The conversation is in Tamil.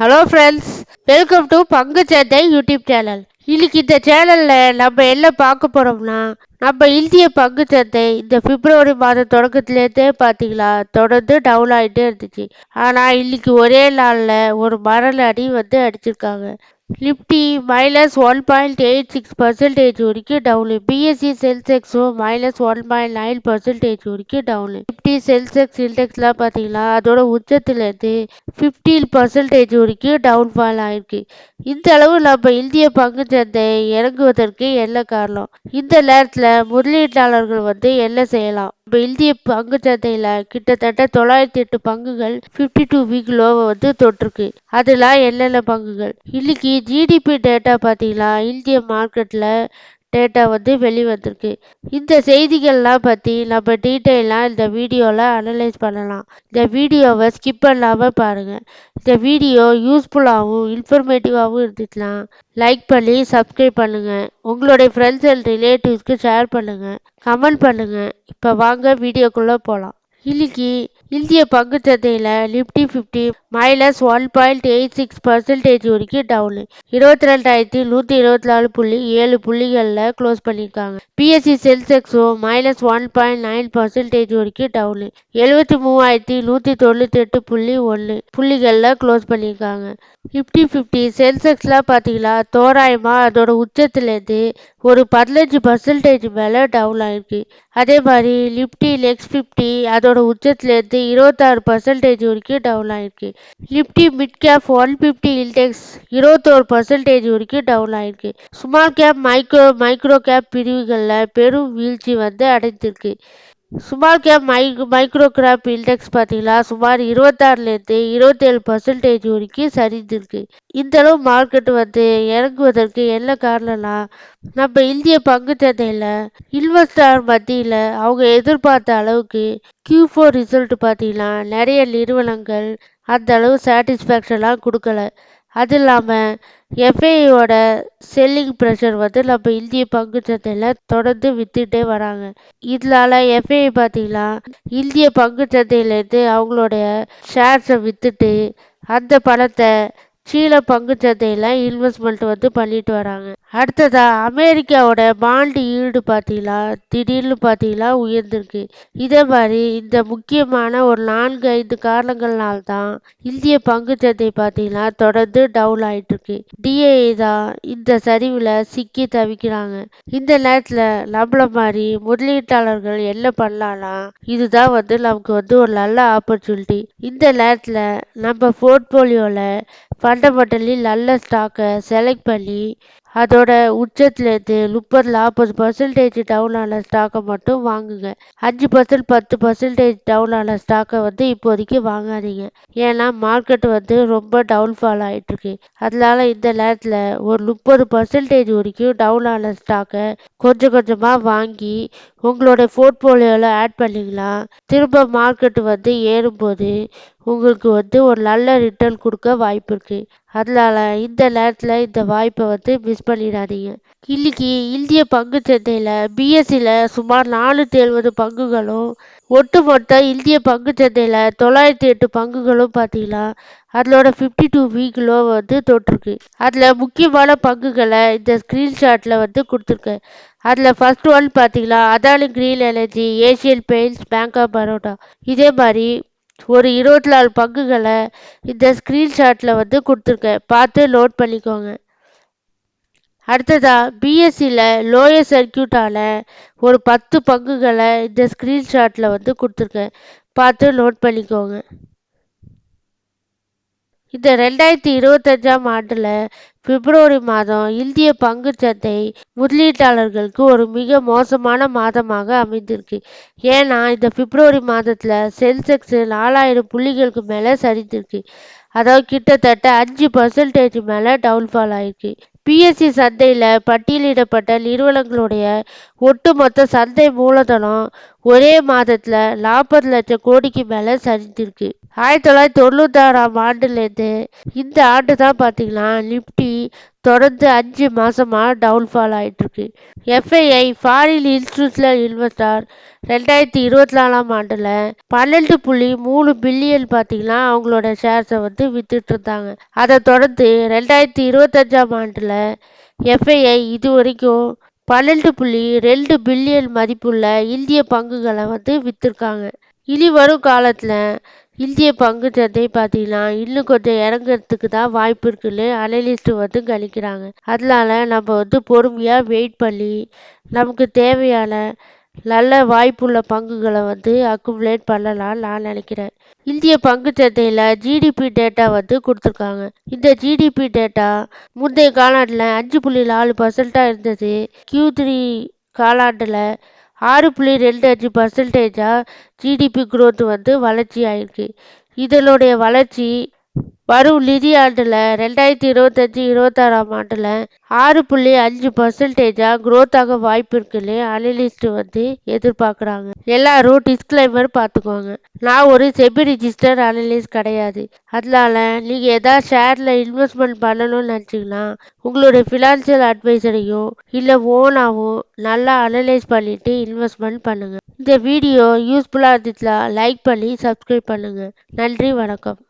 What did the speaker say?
ஹலோ ஃப்ரெண்ட்ஸ் வெல்கம் டு பங்கு சந்தை யூடியூப் சேனல் இன்னைக்கு இந்த சேனலில் நம்ம என்ன பார்க்க போகிறோம்னா நம்ம இந்திய பங்கு சந்தை இந்த பிப்ரவரி மாதம் தொடக்கத்துலேருந்தே பார்த்தீங்களா தொடர்ந்து டவுன் ஆகிட்டே இருந்துச்சு. ஆனால் இன்னைக்கு ஒரே நாளில் ஒரு மரண அடி வந்து அடிச்சிருக்காங்க. Nifty minus one point eight six percentage வரைக்கும் down BSE சென்செக்ஸும் minus one point nine percentage வரைக்கும் டவுனு நிஃப்டி சென்செக்ஸ் இண்டெக்ஸ்லாம் பார்த்தீங்கன்னா அதோட உச்சத்துலேருந்து ஃபிஃப்டீன் பர்சன்டேஜ் வரைக்கும் டவுன் ஃபால் ஆயிருக்கு. இந்த அளவு நம்ம இந்திய பங்கு சந்தை இறங்குவதற்கு என்ன காரணம்? இந்த நேரத்தில் முதலீட்டாளர்கள் வந்து என்ன செய்யலாம்? நம்ம இந்திய பங்கு சந்தையில் கிட்டத்தட்ட தொள்ளாயிரத்தி எட்டு பங்குகள் ஃபிஃப்டி டூ வீக் லோவை வந்து தொட்டிருக்கு. அதெல்லாம் என்னென்ன பங்குகள்? இன்னைக்கு ஜிடிபி டேட்டா பார்த்தீங்கன்னா இந்திய மார்க்கெட்டில் டேட்டா வந்து வெளிவந்திருக்கு. இந்த செய்திகள்லாம் பற்றி நம்ம டீட்டெயிலாக இந்த வீடியோவில் அனலைஸ் பண்ணலாம். இந்த வீடியோவை ஸ்கிப் பண்ணாமல் பாருங்கள் இந்த வீடியோ யூஸ்ஃபுல்லாகவும் இன்ஃபர்மேட்டிவாகவும் இருந்துச்சுன்னா லைக் பண்ணி சப்ஸ்கிரைப் பண்ணுங்கள் உங்களுடைய ஃப்ரெண்ட்ஸ் அண்ட் ரிலேட்டிவ்ஸ்க்கு ஷேர் பண்ணுங்கள் கமெண்ட் பண்ணுங்கள் இப்போ வாங்க வீடியோக்குள்ளே போகலாம் இன்னைக்கு இந்திய பங்கு சந்தையில் Nifty fifty minus one point eight six percentage வரைக்கும் டவுனு இருபத்தி ரெண்டாயிரத்தி நூற்றி இருபத்தி நாலு புள்ளி ஏழு புள்ளிகளில் க்ளோஸ் பண்ணியிருக்காங்க BSE சென்செக்ஸும் minus one point nine percentage வரைக்கும் டவுனு எழுபத்தி மூவாயிரத்தி நூற்றி தொண்ணூற்றி எட்டு புள்ளி ஒன்று புள்ளிகளில் க்ளோஸ் பண்ணியிருக்காங்க நிஃப்டி ஃபிஃப்டி சென்செக்ஸ்லாம் பார்த்தீங்கன்னா தோராயமாக அதோட உச்சத்துலேருந்து ஒரு பதினஞ்சு பர்சன்டேஜ் மேலே டவுன் ஆயிருக்கு. அதே மாதிரி நிஃப்டி நெக்ஸ்ட் ஃபிஃப்டி அதோட உச்சத்துலேருந்து இருபத்தாறு பர்சன்டேஜ் வரைக்கும் டவுன் ஆயிருக்கு. Nifty mid cap one fifty index இருபத்தோரு பர்சன்டேஜ் வரைக்கும் டவுன் ஆயிருக்கு. Small cap micro micro cap பிரிவுகளில் பெரும் வீழ்ச்சி வந்து அடைந்திருக்கு. Small cap mic micro cap index பார்த்தீங்களா? சுமார் இருபத்தாறுலேருந்து இருபத்தேழு பர்சன்டேஜ் வரைக்கும் சரிந்திருக்கு. இந்த அளவு மார்க்கெட் வந்து இறங்குவதற்கு என்ன காரணம்னா நம்ம இந்திய பங்கு சந்தையில் இன்வெஸ்டர் மத்தியில் அவங்க எதிர்பார்த்த அளவுக்கு கியூ ஃபோர் ரிசல்ட் பார்த்தீங்கன்னா நிறைய நிறுவனங்கள் அந்த அளவு சாட்டிஸ்ஃபேக்ஷன்லாம் கொடுக்கல. அது இல்லாமல் எஃப்ஐயோட செல்லிங் ப்ரெஷர் வந்து நம்ம இந்திய பங்கு சந்தையில் தொடர்ந்து வித்துட்டே வராங்க. இதனால எஃப்ஐ பார்த்தீங்கன்னா இந்திய பங்கு சந்தையிலேருந்து அவங்களுடைய ஷேர்ஸை விற்றுட்டு அந்த பணத்தை சீன பங்கு சந்தையில் இன்வெஸ்ட்மெண்ட் வந்து பண்ணிட்டு வராங்க. அடுத்ததாக அமெரிக்காவோட பாண்டு ஈடு பார்த்தீங்களா திடீர்னு பார்த்தீங்களா உயர்ந்திருக்கு. இதே மாதிரி இந்த முக்கியமான ஒரு நான்கு ஐந்து காரணங்கள்னால தான் இந்திய பங்கு சந்தை பார்த்தீங்கன்னா தொடர்ந்து டவுன் ஆயிட்டு இருக்கு தான் இந்த சரிவில் சிக்கி தவிக்கிறாங்க. இந்த நேரத்தில் நம்மள மாதிரி முதலீட்டாளர்கள் என்ன பண்ணலாம்னா இதுதான் வந்து நமக்கு வந்து ஒரு நல்ல ஆப்பர்ச்சுனிட்டி இந்த நேரத்தில் நம்ம போர்ட்போலியோவில் ஃபண்டமெண்டலி நல்ல ஸ்டாக்கை செலக்ட் பண்ணி அதோட உச்சத்துலேருந்து முப்பது நாற்பது பர்சன்டேஜ் டவுன் ஆன ஸ்டாக்கை மட்டும் வாங்குங்க. அஞ்சு பர்சன்ட் பத்து பர்சன்டேஜ் டவுன் ஆன ஸ்டாக்கை வந்து இப்போதைக்கு வாங்காதீங்க. ஏன்னா மார்க்கெட் வந்து ரொம்ப டவுன்ஃபால் ஆகிட்டுருக்கு அதனால இந்த நேரத்தில் ஒரு முப்பது பர்சன்டேஜ் வரைக்கும் டவுன் ஆன ஸ்டாக்கை கொஞ்சம் கொஞ்சமாக வாங்கி உங்களோட போர்ட்ஃபோலியோவில் ஆட் பண்ணிங்களா திரும்ப மார்க்கெட் வந்து ஏறும்போது உங்களுக்கு வந்து ஒரு நல்ல ரிட்டர்ன் கொடுக்க வாய்ப்பு இருக்குது அதனால இந்த நேரத்தில் இந்த வாய்ப்பை வந்து மிஸ் பண்ணிடாதீங்க. இன்னைக்கு இந்திய பங்கு சந்தையில் பிஎஸ்சியில் சுமார் நானூற்றி எழுபது பங்குகளும் ஒட்டுமொத்த இந்திய பங்கு சந்தையில் தொள்ளாயிரத்தி எட்டு பங்குகளும் பார்த்தீங்கன்னா அதோட ஃபிஃப்டி டூ வீக்கிலோ வந்து தொட்டிருக்கு. அதில் முக்கியமான பங்குகளை இந்த ஸ்க்ரீன்ஷாட்டில் வந்து கொடுத்துருக்கேன். அதில் ஃபர்ஸ்ட் ஒன் பார்த்தீங்கன்னா Adani Green Energy Asian Paints Bank of Baroda இதே மாதிரி ஒரு இருபத்தி நாலு பங்குகளை இந்த ஸ்க்ரீன்ஷாட்டில் வந்து கொடுத்துருக்கேன். பார்த்து நோட் பண்ணிக்கோங்க. அடுத்ததாக பிஎஸ்சியில் லோயர் சர்க்கியூட்டான ஒரு பத்து பங்குகளை இந்த ஸ்க்ரீன்ஷாட்டில் வந்து கொடுத்துருக்கேன். பார்த்து நோட் பண்ணிக்கோங்க. இந்த ரெண்டாயிரத்தி இருபத்தஞ்சாம் ஆண்டில் பிப்ரவரி மாதம் இந்திய பங்கு சந்தை முதலீட்டாளர்களுக்கு ஒரு மிக மோசமான மாதமாக அமைந்திருக்கு. ஏன்னா இந்த பிப்ரவரி மாதத்தில் சென்செக்ஸ் நாலாயிரம் புள்ளிகளுக்கு மேலே சரிந்திருக்கு. அதாவது கிட்டத்தட்ட அஞ்சு பர்சன்டேஜ் மேலே டவுன்ஃபால் ஆயிருக்கு. பிஎஸ்சி சந்தையில் பட்டியலிடப்பட்ட நிறுவனங்களுடைய ஒட்டுமொத்த சந்தை மூலதனம் ஒரே மாதத்தில் நாற்பது லட்சம் கோடிக்கு மேலே சரிஞ்சிருக்கு ஆயிரத்தி தொள்ளாயிரத்தி தொண்ணூத்தாறாம் ஆண்டுலேருந்து இந்த ஆண்டு தான் பார்த்தீங்கன்னா நிப்டி தொடர்ந்து அஞ்சு மாதமாக டவுன்ஃபால் ஆகிட்டுருக்கு எஃப்ஐஐ ஃபாரின் இன்ஸ்டியூஷனல் இன்வெஸ்டர் ரெண்டாயிரத்தி இருபத்தி நாலாம் ஆண்டில் பன்னெண்டு புள்ளி மூணு பில்லியன் பார்த்தீங்கன்னா அவங்களோட ஷேர்ஸை வந்து வித்துட்டு இருந்தாங்க. அதை தொடர்ந்து ரெண்டாயிரத்தி இருபத்தஞ்சாம் ஆண்டில் எஃப்ஐஐ இது வரைக்கும் பன்னெண்டு புள்ளி ரெண்டு பில்லியன் மதிப்புள்ள இந்திய பங்குகளை வந்து விற்றுருக்காங்க இனி வரும் காலத்தில் இந்திய பங்கு சந்தை பார்த்தீங்கன்னா இன்னும் கொஞ்சம் இறங்குறதுக்கு தான் வாய்ப்பு இருக்குன்னு அனலிஸ்ட் வந்து கணிக்கிறாங்க. அதனால நம்ம வந்து பொறுமையாக வெயிட் பண்ணி நமக்கு தேவையான நல்ல வாய்ப்புள்ள பங்குகளை வந்து அக்குமுலேட் பண்ணலாம்னு நான் நினைக்கிறேன். இந்திய பங்கு சந்தையில் ஜிடிபி டேட்டா வந்து கொடுத்துருக்காங்க. இந்த ஜிடிபி டேட்டா முந்தைய காலாண்டில் அஞ்சு புள்ளி நாலு பர்சன்டாக இருந்தது. கியூ த்ரீ காலாண்டில் ஆறு புள்ளி ரெண்டு அஞ்சு பர்சன்டேஜாக ஜிடிபி க்ரோத் வந்து வளர்ச்சி ஆயிருக்கு இதனுடைய வளர்ச்சி வரும் நிதியாண்டில் ரெண்டாயிரத்தி இருபத்தஞ்சி இருபத்தாறாம் ஆண்டில் ஆறு புள்ளி அஞ்சு பர்சன்டேஜாக க்ரோத்தாக ஆக வாய்ப்பு இருக்குன்னு அனலிஸ்ட் வந்து எதிர்பார்க்குறாங்க. எல்லாரும் டிஸ்க்ளைமர் பார்த்துக்கோங்க. நான் ஒரு செபி ரிஜிஸ்டர் அனலிஸ்ட் கிடையாது. அதனால நீங்கள் எதாவது ஷேரில் இன்வெஸ்ட்மெண்ட் பண்ணணும்னு நினச்சிங்கன்னா உங்களுடைய ஃபினான்ஷியல் அட்வைசரையும் இல்லை ஓனாவும் நல்லா அனலைஸ் பண்ணிவிட்டு இன்வெஸ்ட்மெண்ட் பண்ணுங்கள் இந்த வீடியோ யூஸ்ஃபுல்லாக இருந்துச்சுன்னா லைக் பண்ணி சப்ஸ்கிரைப் பண்ணுங்கள் நன்றி வணக்கம்.